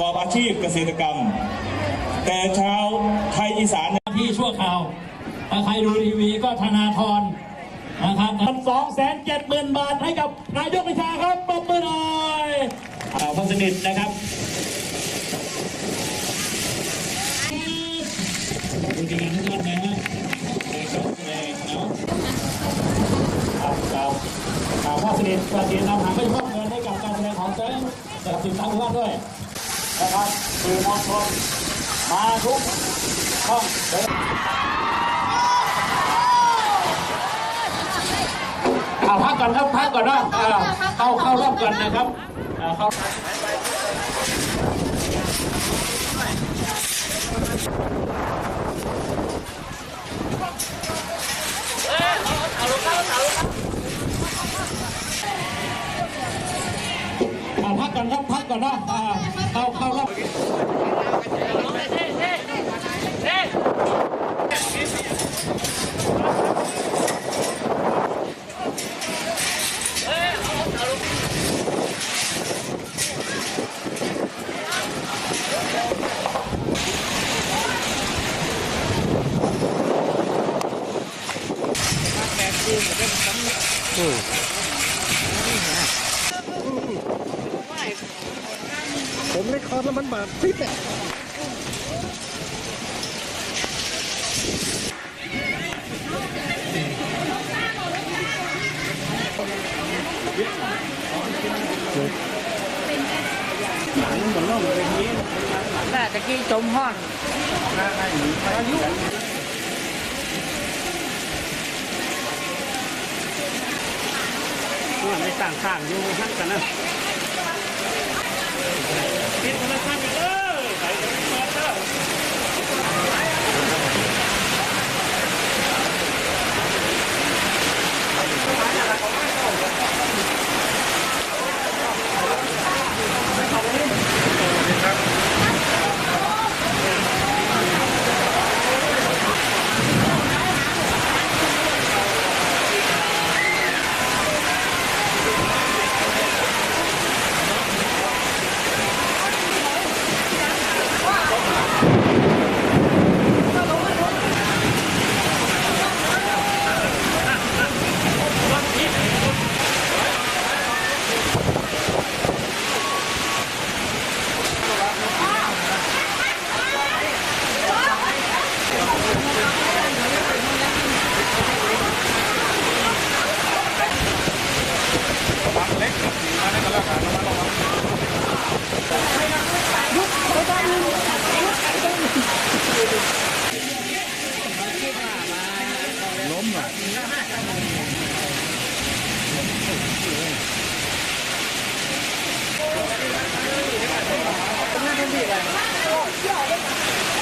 ประกอบอาชีพเกษตรกรรม แต่ชาวไทยอีสานที่ชั่วคราวถ้าใครดูทีวีก็ธนาธรนะครับสองแสนเจ็ดหมื่นบาทให้กับนายกพิธาครับปรบมือหน่อยอ่าพันสนิทนะครับดูดีกันทุกท่านนะฮะครับครับอ่าพ่อสนิทก็เสียนำหางไปมอบเงินให้กับการแสดงของแสงแต่สินทางว่าด้วย นะครับคือมองชนมาทุกห้องเอาพักก่อนครับพักก่อนนะเข้าเข้ารอบก่อนนะครับอ่าเข้าเอาพั กก่อนครับพักก่อนนะอ่าเข้าเข้ารอบ ผมเลยคอร์สแล้วมันบาดพิษอะแต่ตะกี้จมห้อนมันไม่ต่างข้างอยู่ทั้งกันนะ พิษมันข้าง กันเลยไปมาเถอะเ